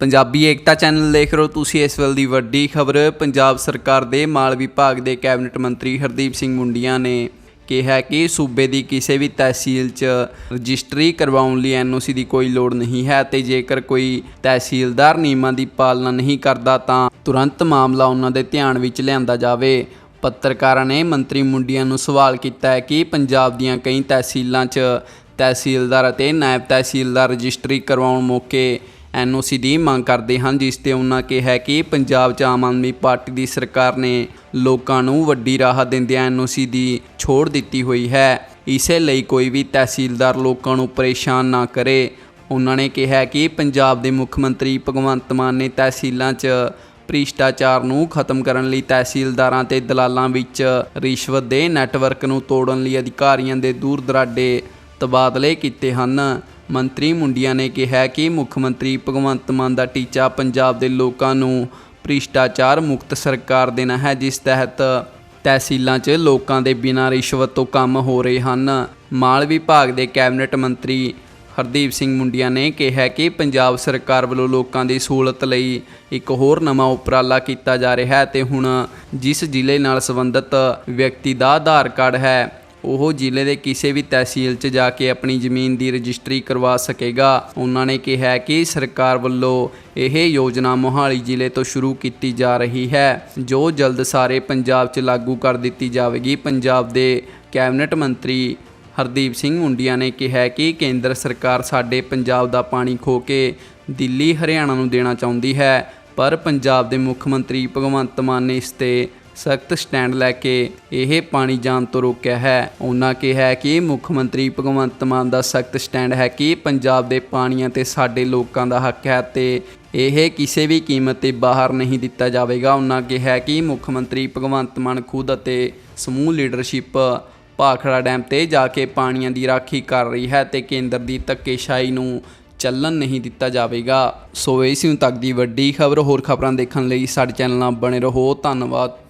ਪੰਜਾਬੀ ਏਕਤਾ channel ਦੇਖ ਰਹੇ ਹੋ ਤੁਸੀਂ ਇਸ ਵੇਲੇ ਦੀ ਵੱਡੀ ਖਬਰ। ਪੰਜਾਬ ਸਰਕਾਰ ਦੇ ਮਾਲ ਵਿਭਾਗ ਦੇ ਕੈਬਨਿਟ ਮੰਤਰੀ ਹਰਦੀਪ ਸਿੰਘ ਮੁੰਡੀਆਂ ਨੇ ਕਿਹਾ ਕਿ ਸੂਬੇ ਦੀ ਕਿਸੇ ਵੀ ਤਹਿਸੀਲ 'ਚ ਰਜਿਸਟਰੀ ਕਰਵਾਉਣ ਲਈ ਐਨਓਸੀ ਦੀ ਕੋਈ ਲੋੜ ਨਹੀਂ ਹੈ ਤੇ ਜੇਕਰ ਕੋਈ ਤਹਿਸੀਲਦਾਰ ਨਿਯਮਾਂ ਦੀ ਪਾਲਣਾ ਨਹੀਂ ਕਰਦਾ ਤਾਂ ਤੁਰੰਤ ਮਾਮਲਾ ਉਹਨਾਂ ਦੇ ਧਿਆਨ ਵਿੱਚ ਲਿਆਂਦਾ ਜਾਵੇ। ਪੱਤਰਕਾਰਾਂ ਨੇ ਮੰਤਰੀ ਮੁੰਡੀਆਂ ਨੂੰ ਸਵਾਲ ਕੀਤਾ ਹੈ ਕਿ ਪੰਜਾਬ ਦੀਆਂ ਕਈ ਤਹਿਸੀਲਾਂ 'ਚ ਤਹਿਸੀਲਦਾਰ ਅਤੇ ਨਾਇਬ ਤਹਿਸੀਲਦਾਰ ਰਜਿਸਟਰੀ ਕਰਵਾਉਣ ਮੌਕੇ ਐਨਓਸੀ ਦੀ ਮੰਗ ਕਰਦੇ ਹਨ, ਜਿਸ ਤੇ ਉਹਨਾਂ ਕਿਹਾ ਕਿ ਪੰਜਾਬ 'ਚ ਆਮ ਆਦਮੀ ਪਾਰਟੀ ਦੀ ਸਰਕਾਰ ਨੇ ਲੋਕਾਂ ਨੂੰ ਵੱਡੀ ਰਾਹਤ ਦਿੰਦਿਆਂ ਐਨਓਸੀ ਦੀ ਛੋੜ ਦਿੱਤੀ ਹੋਈ ਹੈ। ਇਸੇ ਲਈ ਕੋਈ ਵੀ ਤਹਿਸੀਲਦਾਰ ਲੋਕਾਂ ਨੂੰ ਪਰੇਸ਼ਾਨ ਨਾ ਕਰੇ। ਉਹਨਾਂ ਨੇ ਕਿਹਾ ਕਿ ਪੰਜਾਬ ਦੇ ਮੁੱਖ ਮੰਤਰੀ ਭਗਵੰਤ ਮਾਨ ਨੇ ਤਹਿਸੀਲਾਂ 'ਚ ਭ੍ਰਿਸ਼ਟਾਚਾਰ ਨੂੰ ਖਤਮ ਕਰਨ ਲਈ ਤਹਿਸੀਲਦਾਰਾਂ ਤੇ ਦਲਾਲਾਂ ਵਿੱਚ ਰਿਸ਼ਵਤ ਦੇ ਨੈਟਵਰਕ ਨੂੰ ਤੋੜਨ ਲਈ ਅਧਿਕਾਰੀਆਂ ਦੇ ਦੂਰ ਦਰਾਡੇ ਤਬਾਦਲੇ ਕੀਤੇ ਹਨ। ਮੰਤਰੀ ਮੁੰਡੀਆਂ ਨੇ ਕਿਹਾ ਕਿ ਮੁੱਖ ਮੰਤਰੀ ਭਗਵੰਤ ਮਾਨ ਦਾ ਟੀਚਾ ਪੰਜਾਬ ਦੇ ਲੋਕਾਂ ਨੂੰ ਭ੍ਰਿਸ਼ਟਾਚਾਰ ਮੁਕਤ ਸਰਕਾਰ ਦੇਣਾ ਹੈ, ਜਿਸ ਤਹਿਤ ਤਹਿਸੀਲਾਂ 'ਚ ਲੋਕਾਂ ਦੇ ਬਿਨਾਂ ਰਿਸ਼ਵਤ ਤੋਂ ਕੰਮ ਹੋ ਰਹੇ ਹਨ। ਮਾਲ ਵਿਭਾਗ ਦੇ ਕੈਬਨਿਟ ਮੰਤਰੀ ਹਰਦੀਪ ਸਿੰਘ ਮੁੰਡੀਆਂ ਨੇ ਕਿਹਾ ਕਿ ਪੰਜਾਬ ਸਰਕਾਰ ਵੱਲੋਂ ਲੋਕਾਂ ਦੀ ਸਹੂਲਤ ਲਈ ਇੱਕ ਹੋਰ ਨਵਾਂ ਉਪਰਾਲਾ ਕੀਤਾ ਜਾ ਰਿਹਾ ਹੈ ਤੇ ਹੁਣ ਜਿਸ ਜ਼ਿਲ੍ਹੇ ਨਾਲ ਸੰਬੰਧਿਤ ਵਿਅਕਤੀ ਦਾ ਆਧਾਰ ਕਾਰਡ ਹੈ ਉਹ ਜ਼ਿਲ੍ਹੇ ਦੇ ਕਿਸੇ ਵੀ ਤਹਿਸੀਲ 'ਚ ਜਾ ਕੇ ਆਪਣੀ ਜ਼ਮੀਨ ਦੀ ਰਜਿਸਟਰੀ ਕਰਵਾ ਸਕੇਗਾ। ਉਹਨਾਂ ਨੇ ਕਿਹਾ ਕਿ ਸਰਕਾਰ ਵੱਲੋਂ ਇਹ ਯੋਜਨਾ ਮੋਹਾਲੀ ਜ਼ਿਲ੍ਹੇ ਤੋਂ ਸ਼ੁਰੂ ਕੀਤੀ ਜਾ ਰਹੀ ਹੈ, ਜੋ ਜਲਦ ਸਾਰੇ ਪੰਜਾਬ 'ਚ ਲਾਗੂ ਕਰ ਦਿੱਤੀ ਜਾਵੇਗੀ। ਪੰਜਾਬ ਦੇ ਕੈਬਨਿਟ ਮੰਤਰੀ ਹਰਦੀਪ ਸਿੰਘ ਮੁੰਡੀਆ ਨੇ ਕਿਹਾ ਕਿ ਕੇਂਦਰ ਸਰਕਾਰ ਸਾਡੇ ਪੰਜਾਬ ਦਾ ਪਾਣੀ ਖੋ ਕੇ ਦਿੱਲੀ, ਹਰਿਆਣਾ ਨੂੰ ਦੇਣਾ ਚਾਹੁੰਦੀ ਹੈ, ਪਰ ਪੰਜਾਬ ਦੇ ਮੁੱਖ ਮੰਤਰੀ ਭਗਵੰਤ ਮਾਨ ਨੇ ਇਸ ਤੇ ਸਖਤ ਸਟੈਂਡ ਲੈ ਕੇ ਇਹ ਪਾਣੀ ਜਾਣ ਤੋਂ ਰੋਕਿਆ ਹੈ। ਉਹਨਾਂ ਕਿਹਾ ਕਿ ਮੁੱਖ ਮੰਤਰੀ ਭਗਵੰਤ ਮਾਨ ਦਾ ਸਖਤ ਸਟੈਂਡ ਹੈ ਕਿ ਪੰਜਾਬ ਦੇ ਪਾਣੀਆਂ ਤੇ ਸਾਡੇ ਲੋਕਾਂ ਦਾ ਹੱਕ ਹੈ ਤੇ ਇਹ ਕਿਸੇ ਵੀ ਕੀਮਤ ਤੇ ਬਾਹਰ ਨਹੀਂ ਦਿੱਤਾ ਜਾਵੇਗਾ। ਉਹਨਾਂ ਕਿਹਾ ਕਿ ਮੁੱਖ ਮੰਤਰੀ ਭਗਵੰਤ ਮਾਨ ਖੁਦ ਅਤੇ ਸਮੂਹ ਲੀਡਰਸ਼ਿਪ ਭਾਖੜਾ ਡੈਮ ਤੇ ਜਾ ਕੇ ਪਾਣੀਆਂ ਦੀ ਰਾਖੀ ਕਰ ਰਹੀ ਹੈ ਤੇ ਕੇਂਦਰ ਦੀ ਧੱਕੇਸ਼ਾਹੀ ਨੂੰ ਚੱਲਣ ਨਹੀਂ ਦਿੱਤਾ ਜਾਵੇਗਾ। ਸੋ ਇਸ ਨੂੰ ਤੱਕ ਦੀ ਵੱਡੀ ਖਬਰ। ਹੋਰ ਖਬਰਾਂ ਦੇਖਣ ਲਈ ਸਾਡੇ ਚੈਨਲ ਨਾਲ ਬਣੇ ਰਹੋ। ਧੰਨਵਾਦ।